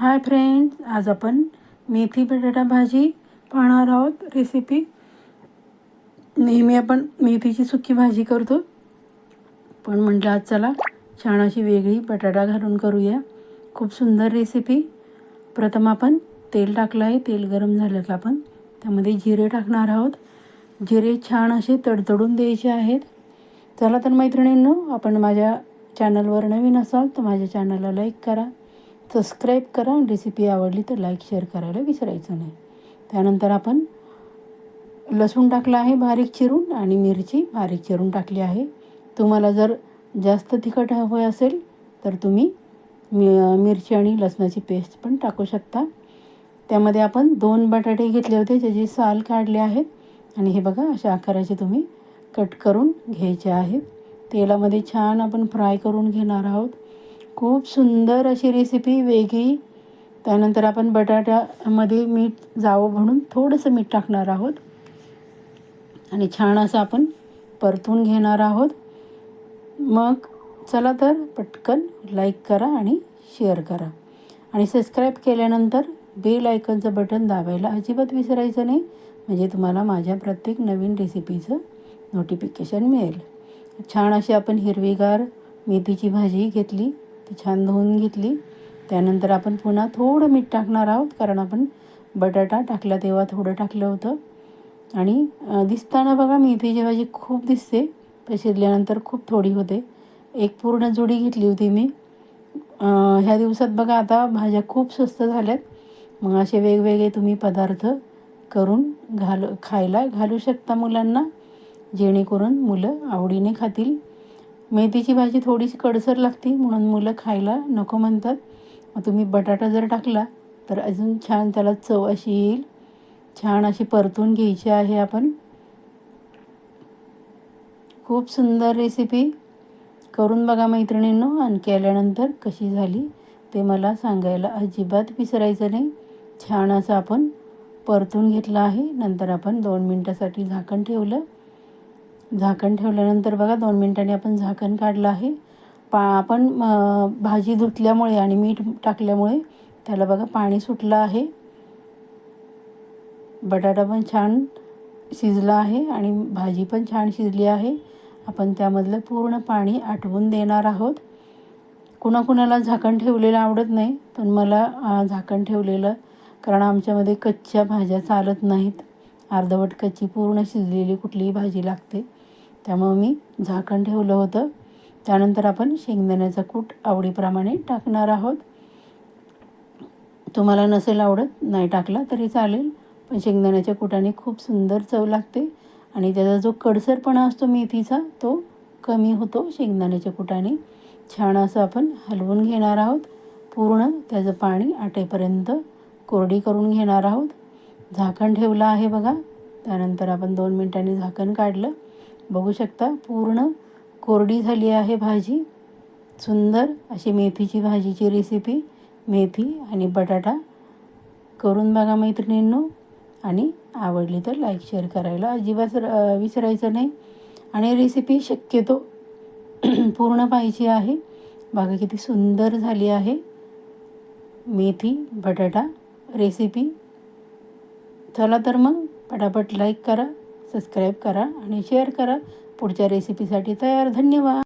Hi friends आज आपण मेथी बटाटा भाजी पाहणार आहोत. रेसिपी नेहमी आपण मेथीची सुकी भाजी करतो. पण म्हटलं आज चला छान अशी वेगळी बटाटा घालून करूया. खूप सुंदर रेसिपी प्रथम आपण तेल टाकलं आहे. तेल गरम झालं का आपण त्यामध्ये जिरे टाकणार आहोत. जिरे छान असे तडतडून द्यायचे आहेत. चला तर मैत्रिणींनो आपण माझ्या चॅनलवर नवीन असाल तर माझ्या चॅनलला लाईक करा. सबस्क्राईब करा. आणि रेसिपी आवडली तर लाईक शेअर करायला विसरायचं नाही. त्यानंतर आपण लसूण टाकलं आहे बारीक चिरून आणि मिरची बारीक चिरून टाकली आहे. तुम्हाला जर जास्त तिखट हवं असेल तर तुम्ही मि मिरची आणि लसणाची पेस्ट पण टाकू शकता. त्यामध्ये आपण दोन बटाटे घेतले होते ज्याची साल काढले आहेत. आणि हे बघा अशा आकाराचे तुम्ही कट करून घ्यायचे आहेत. तेलामध्ये छान आपण फ्राय करून घेणार आहोत. खूप सुंदर अशी रेसिपी वेगळी. त्यानंतर आपण बटाट्यामध्ये मीठ जावं म्हणून थोडंसं मीठ टाकणार आहोत. आणि छान असं आपण परतून घेणार आहोत. मग चला तर पटकन लाईक करा आणि शेअर करा. आणि सबस्क्राईब केल्यानंतर बेल आयकनचं बटन दाबायला अजिबात विसरायचं नाही. म्हणजे तुम्हाला माझ्या प्रत्येक नवीन रेसिपीचं नोटिफिकेशन मिळेल. छान अशी आपण हिरवीगार मेथीची भाजी घेतली. ती छान धुवून घेतली. त्यानंतर आपण पुन्हा थोडं मीठ टाकणार आहोत कारण आपण बटाटा टाकला तेव्हा थोडं टाकलं होतं. आणि दिसताना बघा मेथीची भाजी खूप दिसते. तर शिजल्यानंतर खूप थोडी होते. एक पूर्ण जोडी घेतली होती मी. ह्या दिवसात बघा आता भाज्या खूप स्वस्त झाल्यात. मग असे वेगवेगळे तुम्ही पदार्थ करून घाल खायला घालू शकता मुलांना. जेणेकरून मुलं आवडीने खातील. मेथीची भाजी थोडीशी कडसर लागते म्हणून मुलं खायला नको म्हणतात. मग तुम्ही बटाटा जर टाकला तर अजून छान त्याला चव अशी येईल. छान अशी परतून घ्यायची आहे आपण. खूप सुंदर रेसिपी करून बघा मैत्रिणींनो आणि केल्यानंतर कशी झाली ते मला सांगायला अजिबात विसरायचं नाही. छान असं आपण परतून घेतलं आहे. नंतर आपण दोन मिनटासाठी झाकण ठेवलं. झाकण ठेवल्यानंतर बघा दोन मिनटांनी आपण झाकण काढलं आहे. पा आपण भाजी धुतल्यामुळे आणि मीठ टाकल्यामुळे त्याला बघा पाणी सुटलं आहे. बटाटा पण छान शिजला आहे आणि भाजी पण छान शिजली आहे. आपण त्यामधलं पूर्ण पाणी आटवून देणार आहोत. कुणाकुणाला झाकण ठेवलेलं आवडत नाही पण मला झाकण ठेवलेलं कारण आमच्यामध्ये कच्च्या भाज्या चालत नाहीत. अर्धवट कच्ची पूर्ण शिजलेली कुठलीही भाजी लागते. त्यामुळं मी झाकण ठेवलं होतं. त्यानंतर आपण शेंगदाण्याचा कूट आवडीप्रमाणे टाकणार आहोत. तुम्हाला नसेल आवडत नाही टाकला तरी चालेल. पण शेंगदाण्याच्या कुटाने खूप सुंदर चव लागते आणि त्याचा जो कडसरपणा असतो मेथीचा तो कमी होतो शेंगदाण्याच्या कुटाने. छान असं आपण हलवून घेणार आहोत. पूर्ण त्याचं पाणी आटेपर्यंत कोरडी करून घेणार आहोत. झाकण ठेवलं आहे बघा. त्यानंतर आपण दोन मिनटांनी झाकण काढलं. बघू शकता पूर्ण कोरडी झाली आहे भाजी. सुंदर अशी मेथीची भाजीची रेसिपी मेथी आणि बटाटा. करून बघा मैत्रिणींनो. आणि आवडली तर लाईक शेअर करायला अजिबात विसरायचं नाही. आणि रेसिपी शक्यतो पूर्ण पाहिजे आहे. बघा किती सुंदर झाली आहे. मेथी बटाटा रेसिपी चला तर मग पटापट लाईक करा. सबस्क्राईब करा आणि शेअर करा. पुढच्या रेसिपीसाठी तयार. धन्यवाद.